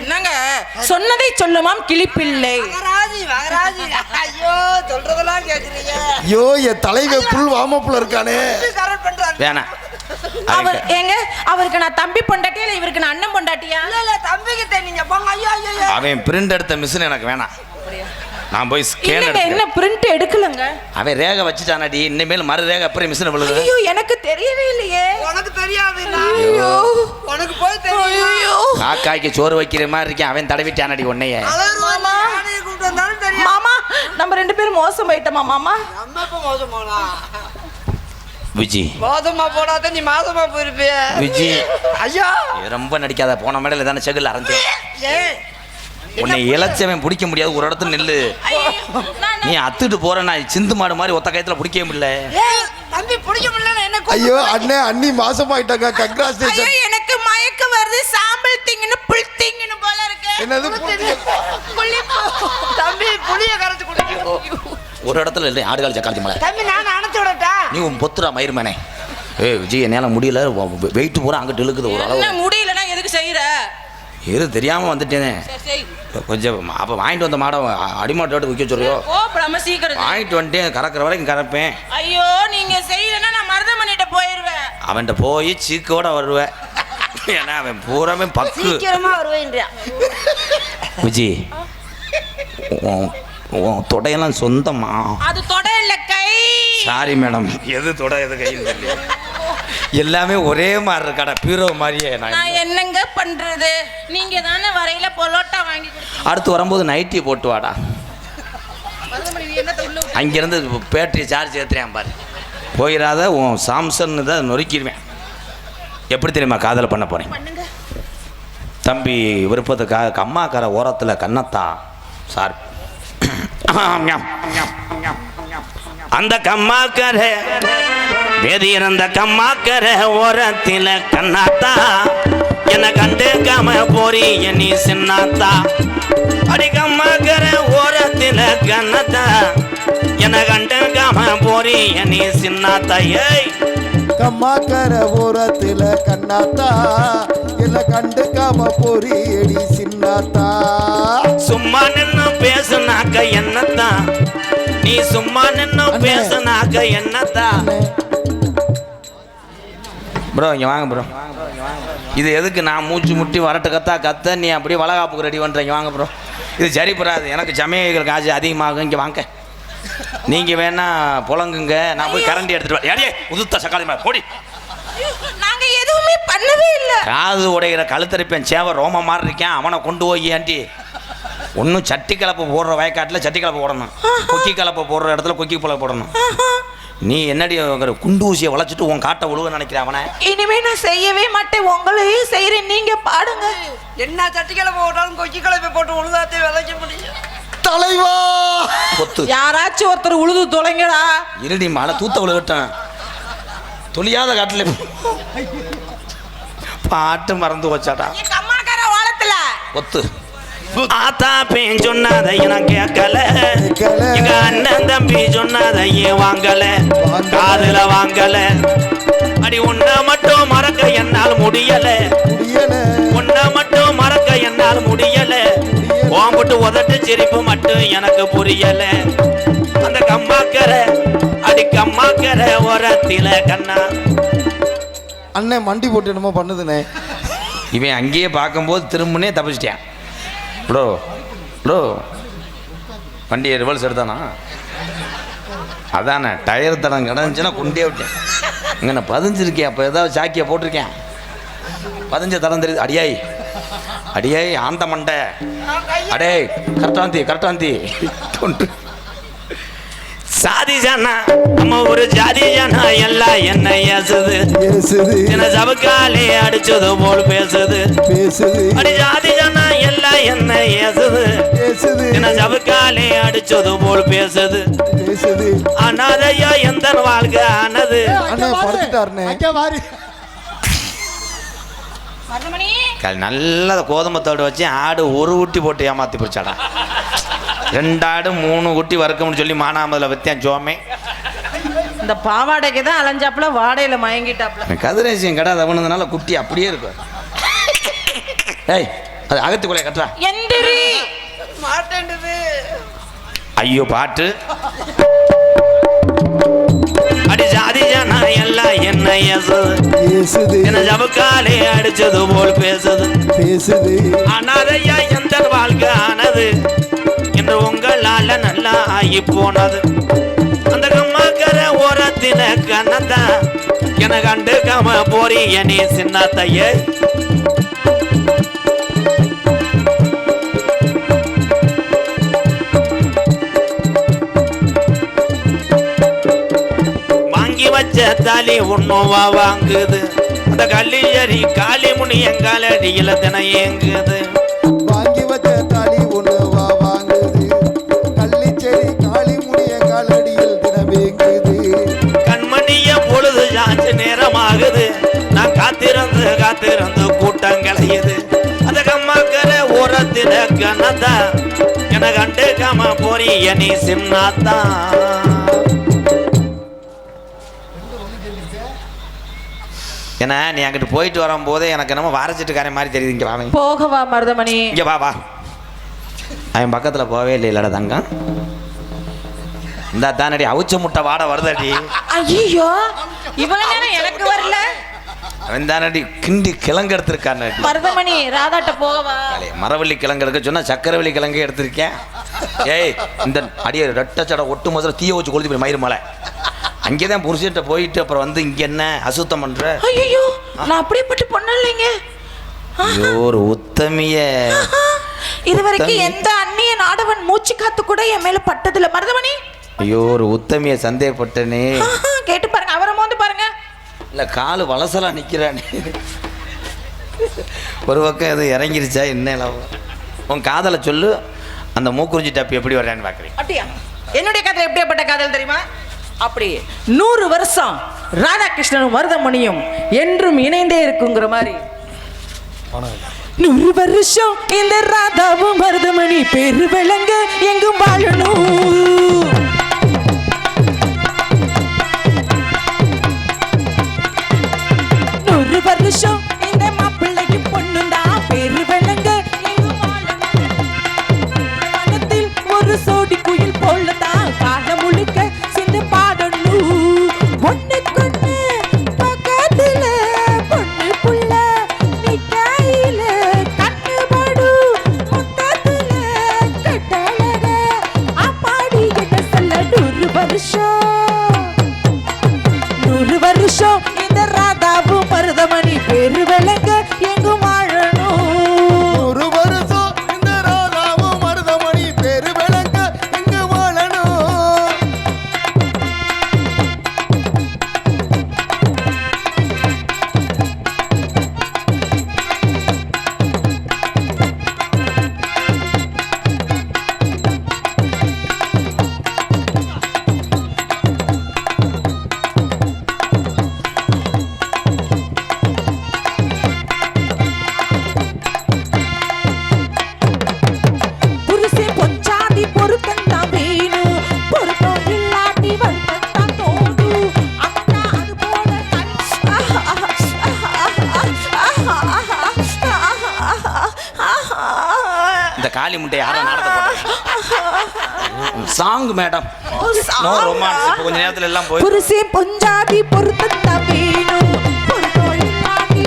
என்னங்க? சொன்னதை சொல்லுமாம் கிளிப்பிள்ளை. ஐயோ சொல்றதெல்லாம் கேக்குறீங்க. ஐயோ என் தலைவன் புல் வாமப்புல இருக்கானே. வேணாம் அவர் ஏங்க அவருக்கு நான் தம்பி பொண்டாட்டியா இல்ல இவருக்கு நான் அண்ணன் பொண்டாட்டியா? இல்ல இல்ல தம்பிக்கு தெரியுங்க போங்க. ஐயோ ஐயோ ஐயோ. அவன் பிரிண்ட் எடுத்த மிஷின் எனக்கு வேணாம். நான் போய் ஸ்கேன் இல்லங்க என்ன பிரிண்ட் எடுக்கலங்க? அவன் ரேகை வச்சுட்டானாடி இனிமேல் மறு ரேகை அப்புறம் மிஷின் விழுது. ஐயோ எனக்கு தெரியவே இல்லையே. உனக்கு தெரியாது ஐயோ. உனக்கு போய் தெரியும் ஐயோ. காக்காய்க்கு சோறு வைக்கிற மாதிரி இருக்கேன் அவன் தடவிட்டானடி உன்னைய. மாமா. மாமா நம்ம ரெண்டு பேரும் மோசம் போயிட்டோமா மாமா? நம்ம இப்ப மோசம் போலாம் விஜி. மோசமா போடாத நீ மாசமா போயிருப்பிய. விஜி. ஐயோ. ரொம்ப நடிக்காத போன மேடையில் தானே செகுல் அரைஞ்சேன். ஏய். உன்னை இளைச்சவன் பிடிக்க முடியாது. ஒரு இடத்துல நில்லு. நீ அத்துட்டு போற நான் சிந்து மாடு மாதிரி ஒத்த கயத்துல முடியல. தம்பி பிடிக்க முடியல என்ன ஐயோ அண்ணே அண்ணி மாசமாயிட்டாங்க. ஐயோ கங்க்ராச்சுலேஷன் எனக்கு மயக்கம் வருது. சாம்பல் திங்கன்னு புல் திங்கன்னு போல இருக்கு. என்னது புளிப்பு. தம்பி புளிய கரைச்சு குடிக்கும் ஒரு இடத்துல இல்லை ஆடுகால் சக்காளி மலை. தம்பி நான் அணைச்சு விடட்டா? நீ உன் பொத்துரா மயிர்மேனே ஏய் விஜய் என்னால் முடியல. வெயிட் பூரா அங்கிட்டு இழுக்குது ஒரு அளவு என்ன முடியலன்னா எதுக்கு செய்யற எது தெரியாம வந்துட்டேனே. கொஞ்சம் அப்போ வாங்கிட்டு வந்த மாடம் அடிமாட்டோட்டு விற்க சொல்றியோ? கோபடாம சீக்கிரம். வாங்கிட்டு வந்துட்டேன் கறக்கிற வரைக்கும் கறப்பேன். ஐயோ நீங்க செய்யலன்னா நான் மருதமணிட்ட போயிருவேன். அவன்கிட்ட போய் சீக்கோட வருவேன். ஏன்னா அவன் பூராமே பக்கு. சீக்கிரமா வருவேன்றியா விஜி தொடையெல்லாம் சொந்தமா அது தொட இல்ல கை. சாரி மேடம் எது தொட எது கையில் தெரியல. எல்லாமே ஒரே மாதிரி இருக்காடா பீரோ மாதிரியே நான் என்னங்க பண்றது? நீங்க தானே வரையில பொலோட்டா வாங்கி கொடுத்தீங்க. அடுத்து வரும்போது நைட்டி போட்டு வாடா. அங்கேருந்து பேட்டரி சார்ஜ் ஏற்றுறேன் பாரு. போயிடாத உன் சாம்சங் தான் நொறுக்கிடுவேன். எப்படி தெரியுமா காதல் பண்ண போகிறேன் தம்பி விருப்பத்துக்காக கம்மாக்கார ஓரத்தில் கண்ணத்தா சார். அந்த கம்மாக்கர. வேதியர் அந்த கம்மாக்கர ஓரத்தில் கண்ணாத்தா. என்ன கண்டுக்காம போறி நீ சின்னாத்தா. அடி கம்மாக்கர ஓரத்தில் கண்ணத்தா. என்ன கண்டுக்காம போறி நீ சின்னாத்தா. ஏய். கம்மாக்கர ஓரத்துல கண்ணாத்தா. இல்ல கண்டுக்காம போரி எடி சின்னாத்தா. சும்மா நின்னு பேசுனாக்க என்னத்தான் நீ சும்மா நின்னு. பேசுனாக்க என்னத்தான் ப்ரோ இங்க வாங்க ப்ரோ. இது எதுக்கு நான் மூச்சு முட்டி வரட்டு கத்தா கத்த நீ அப்படியே வளகாப்புக்கு ரெடி பண்றீங்க வாங்க ப்ரோ. இது சரிப்படாது எனக்கு சமயங்கள் காசு அதிகமாகும். இங்கே வாங்க. நீங்க வேணா புலங்குங்க. நான் போய் கரண்டி எடுத்துட்டு வரேன். ஏடியே உதுத்த சக்காளி மேல போடி. நாங்க எதுவுமே பண்ணவே இல்ல. காது உடைகிற கழுத்தரிப்பேன் சேவை ரோம மாதிரி இருக்கேன். அவனை கொண்டு போய் ஏன்டி ஒன்றும் சட்டி கலப்பு போடுற வயக்காட்டில் சட்டி கலப்பு போடணும் கொக்கி கலப்பு போடுற இடத்துல கொக்கி புல போடணும். நீ என்னடி குண்டு ஊசியை வளைச்சிட்டு உன் காட்டை உழுவ நினைக்கிற அவனை? இனிமே நான் செய்யவே மாட்டேன். உங்களையும் செய்யறேன் நீங்க பாடுங்க. என்ன சட்டிக்கிழமை போட்டாலும் கொக்கி கிளம்பி போட்டு உழுதாத்தே விதைக்க முடியும். தலைவா! கொத்து. யாராச்சும் ஒருத்தர் உழுது தொலைங்கடா. இருடி மழை தூத்த விழுகட்டும். தொழியாத காட்டில் பாட்டு மறந்து வச்சாடா கொத்து. ஆத்தா பேன் சொன்னாத நான் கேட்கல. எங்க அண்ணன் தம்பி சொன்னாத ஏன் வாங்கல. காதுல வாங்கல. அடி உன்னை மட்டும் மறக்க என்னால் முடியல. உன்னை மட்டும் மறக்க என்னால் முடியல. ஓம்பிட்டு உதட்டு சிரிப்பு மட்டும் எனக்கு புரியல. அந்த கம்மாக்கர அடி கம்மாக்கர ஓரத்தில கண்ணா. அண்ணே மண்டி போட்டு என்னமோ பண்ணுதுண்ணே. இவன் அங்கேயே பார்க்கும்போது திரும்பினே தப்பிச்சிட்டேன். ப்ரோ ப்ரோ வண்டியை ரிவல்ஸ் எடுத்தானா? அதானே டயர் தடம் கிடந்துச்சுன்னா குண்டே விட்டேன். இங்கே நான் பதிஞ்சிருக்கேன் அப்போ ஏதாவது சாக்கியை போட்டிருக்கேன். பதிஞ்ச தடம் தெரியுது. அடியாய் அடியாய் ஆந்த மண்டை. அடே கரெக்டாந்தி கரெக்டாந்தி தொண்டு சாதி ஜானா நம்ம ஒரு ஜாதி ஜானா எல்லாம் என்ன ஏசுது. சின்ன சபக்காலே அடிச்சது போல் பேசுது. பேசுது. அடி ஜாதி ஜனா எல்லாம் என்ன ஏசுது. சின்ன சபக்காலே அடிச்சது போல் பேசுது. பேசுது. அனாதையா எந்த வாழ்க்கை ஆனது? நல்ல கோதுமத்தோடு வச்சு ஆடு ஒரு ஊட்டி போட்டு ஏமாத்தி பிடிச்சாடா. ரெண்டு ஆடு மூணு குட்டி வறுக்கணும்னு சொல்லி மானாமதில் வைத்தேன் ஜோமே. இந்த பாவாடைக்கு தான் அலைஞ்சாப்புல வாடையில மயங்கிட்டாப்புல. கதிரேசியம் கடை தவணுனால குட்டி அப்படியே இருக்கும். ஏய் அது அகத்துக்குள்ளே கட்டுறா. எந்திரி! மாட்டேன்டுது ஐயோ பாட்டு. அடி ஜாதி ஜனா எல்லாம் என்ன ஏசுது பேசுது. என்ன ஜபக்காலே அடிச்சது போல் பேசுது. பேசுது. அனாதையா எந்த வாழ்க்கை ஆனது? என்று உங்களால நல்லா ஆகி போனது. அந்த கம்மாக்கர ஓரத்தின கண்ணந்தா என கண்டுக்காம போறீங்க நீ சின்னத்தையே. வாங்கி வச்ச தாலி ஒண்ணுவா வாங்குது. அந்த கல்லியரி காளி முனி எங்காலடியில தினம் ஏங்குது. ஓரத்தில கண்ணத்தா என கண்டுக்காம போறிய நீ சின்னாத்தா ஏன்னா நீ அங்கிட்டு போயிட்டு வரும்போதே எனக்கு என்னமோ வாரச்சிட்டுக்காரன் மாதிரி தெரியுது இங்க வாங்க போகவா மருதமணி. இங்க வா வா. அவன் பக்கத்துல போவே இல்லை இல்லடா தங்கம். இந்த தானடி அவுச்ச முட்டை வாட வருதடி. ஐயோ இவ்வளவு நேரம் எனக்கு வரல. அவன் தானடி கிண்டி கிழங்கு எடுத்திருக்கானடி மருதமணி ராதாட்ட போகவா? மரவள்ளி கிழங்கு எடுக்க சொன்னா சக்கரவள்ளி கிழங்கு எடுத்திருக்கேன் ஏய் இந்த அடிய ரெட்ட சடை ஒட்டு முதல்ல தீய வச்சு கொளுத்தி போய் மயிறு மலை. அங்கே தான் புருஷன்ட்ட போயிட்டு அப்புறம் வந்து இங்க என்ன அசுத்தம் பண்ற? ஐயோ நான் அப்படியேப்பட்டு பொண்ணு இல்லைங்க ஒரு உத்தமிய. இது வரைக்கும் தம்பி. எந்த அந்நிய நாடவன் மூச்சு காத்து கூட என் மேல பட்டதில்ல. மருதமணி. ஐயோ ஒரு உத்தமிய சந்தேகப்பட்டனே. இல்லை காலு வலசலா நிற்கிறானே ஒரு பக்கம் எதுவும் இறங்கிருச்சா என்ன லாபம்? உன் காதலை சொல்லு அந்த மூக்குறிஞ்சி டப்பு எப்படி வர்றான்னு பார்க்குறேன் அப்படியா? என்னுடைய காதல் எப்படியாப்பட்ட காதல் தெரியுமா? அப்படி நூறு வருஷம் ராதாகிருஷ்ணனும் மருதமணியும் என்றும் இணைந்தே இருக்குங்கிற மாதிரி. நூறு வருஷம் இந்த ராதாவும் மருதமணி பெரு விளங்க எங்கும் வாழணும். காளி முட்டை யாரோ நாடத்தை போட்டாங்க. சாங் மேடம் நோ ரொமான்ஸ் இப்போ கொஞ்ச நேரத்துல எல்லாம் போய் புருஷன் பொஞ்சாதி பொருத்தம் தான் வேணும் பொருத்தம் இல்லாட்டி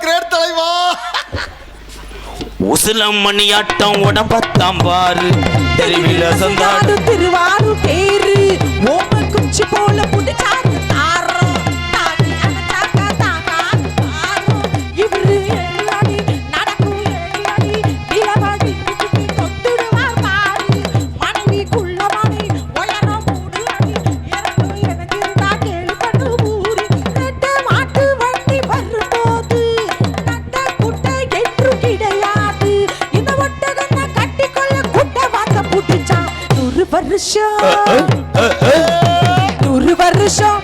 கிரேட் தலைவா. உசிலம் மணியாட்டம் உடம்பத்தாம் பாரு. தெருவில சந்தாடு. திருவாரூர் தேரு ஓம குச்சி போல புடிச்சா ஒரு வருஷம்